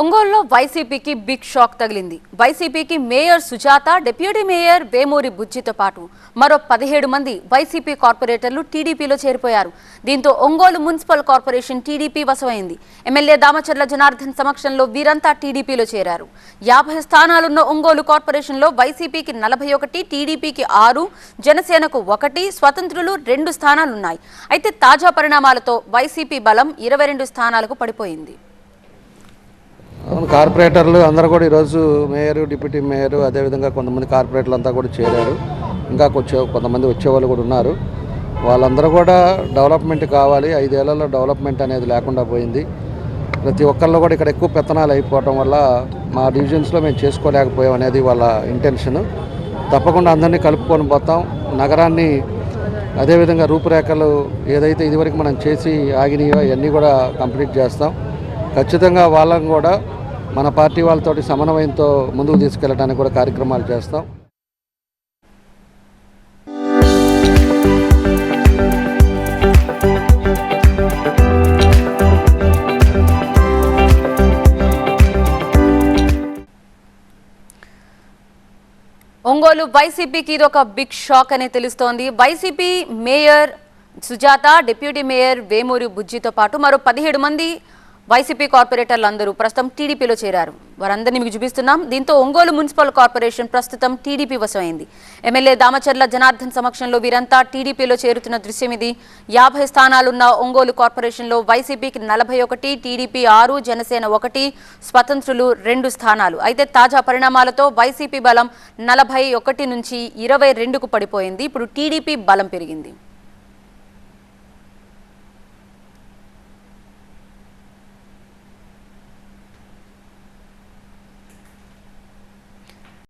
ఒంగోలులో వైసీపీకి big shock తగిలింది. వైసీపీకి mayor Sujatha deputy mayor Vemuri బుజ్జితో పాటు మరో పదిహేడు మంది వైసీపీ కార్పొరేటర్లు టీడీపీలో చేరిపోయారు. దీంతో ఒంగోలు మున్సిపల్ కార్పొరేషన్ టీడీపీ వశమైంది. ఎమ్మెల్యే దామచర్ల జనార్దన్ సమక్షంలో వీరంతా టీడీపీలో చేరారు. యాభై స్థానాలున్న ఒంగోలు కార్పొరేషన్లో వైసీపీకి నలభై ఒకటి టీడీపీకి ఆరు జనసేనకు ఒకటి స్వతంత్రులు రెండు స్థానాలున్నాయి. అయితే తాజా పరిణామాలతో వైసీపీ బలం ఇరవై రెండు స్థానాలకు పడిపోయింది. అవును కార్పొరేటర్లు అందరూ కూడా ఈరోజు మేయర్ డిప్యూటీ మేయర్ అదేవిధంగా కొంతమంది కార్పొరేటర్లు అంతా కూడా చేరారు. ఇంకా కొంచెం కొంతమంది వచ్చేవాళ్ళు కూడా ఉన్నారు. వాళ్ళందరూ కూడా డెవలప్మెంట్ కావాలి. ఐదేళ్ళలో డెవలప్మెంట్ అనేది లేకుండా పోయింది. ప్రతి ఒక్కళ్ళు కూడా ఇక్కడ ఎక్కువ పెత్తనాలు అయిపోవటం వల్ల మా డివిజన్స్లో మేము చేసుకోలేకపోయాం అనేది వాళ్ళ ఇంటెన్షన్. తప్పకుండా అందరినీ కలుపుకొని పోతాం. నగరాన్ని అదేవిధంగా రూపురేఖలు ఏదైతే ఇదివరకు మనం చేసి ఆగినాయో అవన్నీ కూడా కంప్లీట్ చేస్తాం. ఖచ్చితంగా వాళ్ళని కూడా మన పార్టీ వాళ్ళతోటి సమన్వయంతో ముందుకు తీసుకెళ్ళడానికి కూడా కార్యక్రమాలు చేస్తాం. ఒంగోలు వైసీపీకి ఇది ఒక బిగ్ షాక్ అనే తెలుస్తోంది. YCP mayor Sujatha deputy mayor Vemuri బుజ్జితో పాటు మరో పదిహేడు మంది వైసీపీ కార్పొరేటర్లందరూ ప్రస్తుతం టీడీపీలో చేరారు. వారందరినీ మీకు చూపిస్తున్నాం. దీంతో ఒంగోలు మున్సిపల్ కార్పొరేషన్ ప్రస్తుతం టీడీపీ వశమైంది. ఎమ్మెల్యే దామచర్ల జనార్దన్ సమక్షంలో వీరంతా టీడీపీలో చేరుతున్న దృశ్యం ఇది. యాభై స్థానాలున్న ఒంగోలు కార్పొరేషన్లో వైసీపీకి నలభై ఒకటి టీడీపీ ఆరు జనసేన ఒకటి స్వతంత్రులు రెండు స్థానాలు. అయితే తాజా పరిణామాలతో వైసీపీ బలం నలభై ఒకటి నుంచి ఇరవై రెండుకు పడిపోయింది. ఇప్పుడు టీడీపీ బలం పెరిగింది.